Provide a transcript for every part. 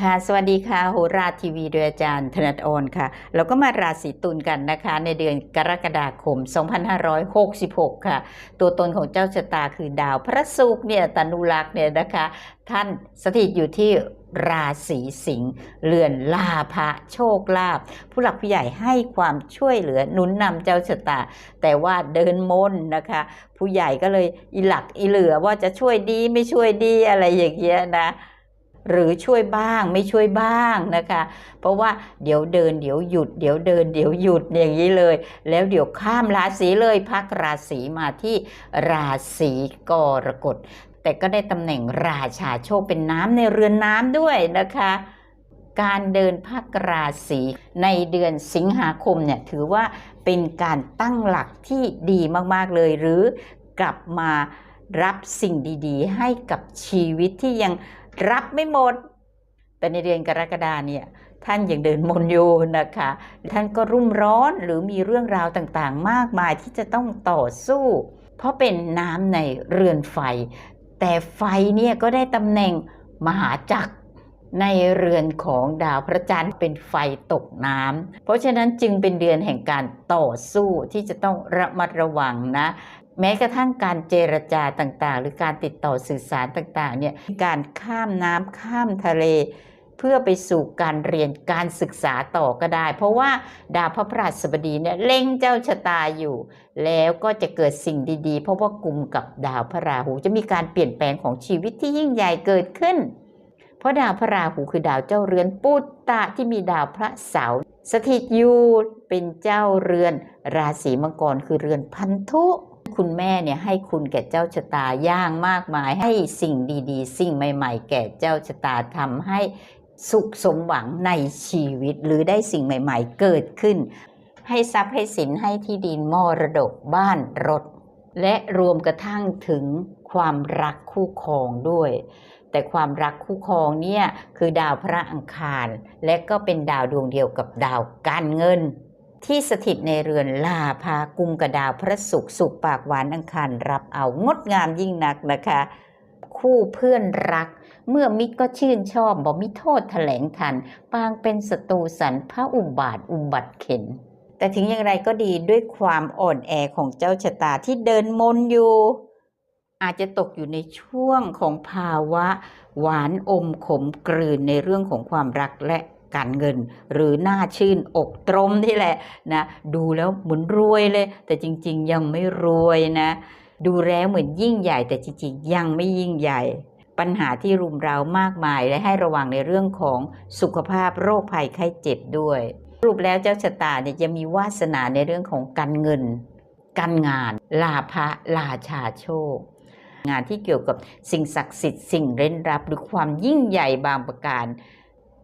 ค่ะสวัสดีค่ะโหราทีวีโดยอาจารย์ธนัทออนค่ะ เราก็มาราศีตุลกันนะคะ ในเดือนกรกฎาคม 2566 ค่ะ ตัวตนของเจ้าชะตาคือดาวพระศุกร์เนี่ยตนุรักษ์เนี่ยนะคะ ท่านสถิตอยู่ที่ราศีสิงห์เรือนลาภะโชคลาภผู้หลักผู้ใหญ่ให้ความช่วยเหลือหนุนนำเจ้าชะตา แต่ว่าเดินมนนะคะ ผู้ใหญ่ก็เลยอีหลักอีเหลือว่าจะช่วยดีไม่ช่วยดีอะไรอย่างเงี้ยนะ หรือช่วยบ้างไม่ช่วยบ้างนะคะ เพราะว่าเดี๋ยวเดินเดี๋ยวหยุดเดี๋ยวเดินเดี๋ยวหยุดอย่างนี้เลย แล้วเดี๋ยวข้ามราศีเลยพักราศีมาที่ราศีกรกฎแต่ก็ได้ตำแหน่งราชาโชคเป็นน้ำในเรือนน้ำด้วยนะคะการเดินพักราศีในเดือนสิงหาคมเนี่ยถือว่าเป็นการตั้งหลักที่ดีมากๆเลย หรือกลับมารับสิ่งดีๆ ให้กับชีวิตที่ยัง รับไม่หมด แต่ในเดือนกรกฎาเนี่ยท่านยังเดินมนต์อยู่นะคะ ท่านก็รุ่มร้อนหรือมีเรื่องราวต่างๆ มากมายที่จะต้องต่อสู้ เพราะเป็นน้ำในเรือนไฟ แต่ไฟเนี่ยก็ได้ตำแหน่งมหาจักรในเรือนของดาวพระจันทร์เป็นไฟตกน้ำเพราะฉะนั้นจึงเป็นเดือนแห่งการต่อสู้ที่จะต้องระมัดระวังนะ แม้กระทั่งการเจรจาต่างๆ หรือการติดต่อสื่อสารต่างๆเนี่ยการข้ามน้ำข้ามทะเล เพื่อไปสู่การเรียนการศึกษาต่อก็ได้ เพราะว่าดาวพระพฤหัสบดีเนี่ยเล็งเจ้าชะตาอยู่ แล้วก็จะเกิดสิ่งดีๆ เพราะว่ากลุ่มกับดาวพระราหูจะมีการเปลี่ยนแปลงของชีวิตที่ยิ่งใหญ่เกิดขึ้น เพราะดาวพระราหูคือดาวเจ้าเรือนปุตตะที่มีดาวพระเสาร์สถิตอยู่เป็นเจ้าเรือนราศีมังกรคือเรือนพันธุ คุณแม่เนี่ยให้คุณแก่เจ้าชะตาย่างมากมาย ให้สิ่งดีๆ สิ่งใหม่ ๆ แก่เจ้าชะตาทำให้สุขสมหวังในชีวิตหรือได้สิ่งใหม่ ๆ เกิดขึ้น ให้ทรัพย์ให้สินให้ที่ดินมรดกบ้านรถ และรวมกระทั่งถึงความรักคู่ครองด้วย แต่ความรักคู่ครองเนี่ยคือดาวพระอังคาร และก็เป็นดาวดวงเดียวกับดาวการเงิน ที่สถิตในเรือนลาพากุมกับดาวพระศุกร์สุขปากหวานอังคารรับเอางดงามยิ่งนักนะคะ คู่เพื่อนรัก เมื่อมิตรก็ชื่นชอบบ่มิโทษแถลงทัน ปางเป็นศัตรูสันพระอุบาทอุบัติเข็น แต่ถึงอย่างไรก็ดีด้วยความอ่อนแอของเจ้าชะตาที่เดินมนอยู่ อาจจะตกอยู่ในช่วงของภาวะ หวานอมขมกลืนในเรื่องของความรักและ การเงิน หรือหน้าชื่นอกตรมนี่แหละนะดูแล้วเหมือนรวยเลย แต่จริงๆยังไม่รวยนะ ดูแล้วเหมือนยิ่งใหญ่แต่จริงๆ ยังไม่ยิ่งใหญ่ปัญหาที่รุมเร้ามากมายและให้ระวังในเรื่องของสุขภาพโรคภัยไข้เจ็บด้วยสรุปแล้วเจ้าชะตาเนี่ยจะมีวาสนาในเรื่องของการเงิน การงาน ลาภะลาชาโชค งานที่เกี่ยวกับสิ่งศักดิ์สิทธิ์สิ่งเร้นลับหรือความยิ่งใหญ่บางประการ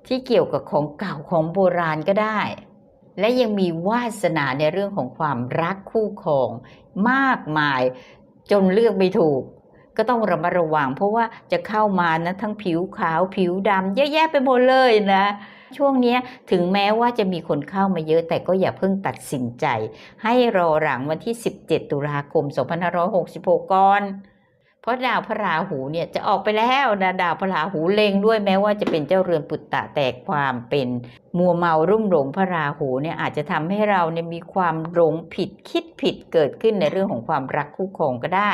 ที่เกี่ยวกับของเก่าของโบราณก็ได้ และยังมีวาสนาในเรื่องของความรักคู่ครองมากมายจนเลือกไม่ถูก ก็ต้องระมัดระวัง เพราะว่าจะเข้ามานะทั้งผิวขาวผิวดำเยอะแยะไปหมดเลยนะ ช่วงนี้ถึงแม้ว่าจะมีคนเข้ามาเยอะแต่ก็อย่าเพิ่งตัดสินใจ ให้รอหลังวันที่ 17 ตุลาคม 2566 ก่อน เพราะดาวพระราหูเนี่ยจะออกไปแล้วนะดาวพระราหูเล็งด้วยแม้ว่าจะเป็นเจ้าเรือนปุตตะแต่ความเป็นมัวเมารุ่มหลงพระราหูเนี่ยอาจจะทำให้เราเนี่ยมีความหลงผิดคิดผิดเกิดขึ้นในเรื่องของความรักคู่ครองก็ได้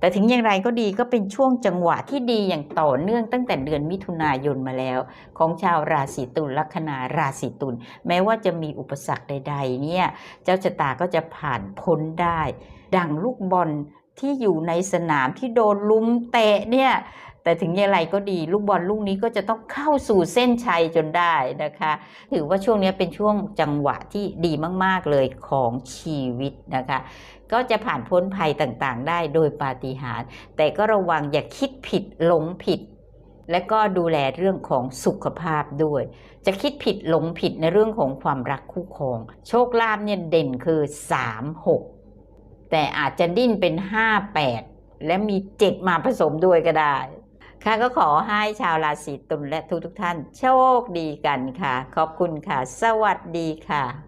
แต่ถึงอย่างไรก็ดีก็เป็นช่วงจังหวะที่ดีอย่างต่อเนื่องตั้งแต่เดือนมิถุนายนมาแล้ว ของชาวราศีตุลลัคนาราศีตุลแม้ว่าจะมีอุปสรรคใด ๆ เนี่ยเจ้าชะตาก็จะผ่านพ้นได้ ดังลูกบอล ที่อยู่ในสนามที่โดนลุมเตะเนี่ยแต่ถึงอย่างไรก็ดีลูกบอลลูกนี้ก็จะต้องเข้าสู่เส้นชัยจนได้นะคะ ถือว่าช่วงนี้เป็นช่วงจังหวะที่ดีมากๆเลยของชีวิตนะคะ ก็จะผ่านพ้นภัยต่างๆ ได้โดยปาฏิหาริย์แต่ก็ระวังอย่าคิดผิดหลงผิด และก็ดูแลเรื่องของสุขภาพด้วย จะคิดผิดหลงผิดในเรื่องของความรักคู่ครอง โชคลาภเนี่ยเด่นคือ 3 6 แต่อาจจะดิ้นเป็น 5 8 และมี 7 มาผสมด้วยก็ได้ค่ะก็ขอให้ชาวราศีตุลและทุกทุกท่าน โชคดีกันค่ะ ขอบคุณค่ะ สวัสดีค่ะ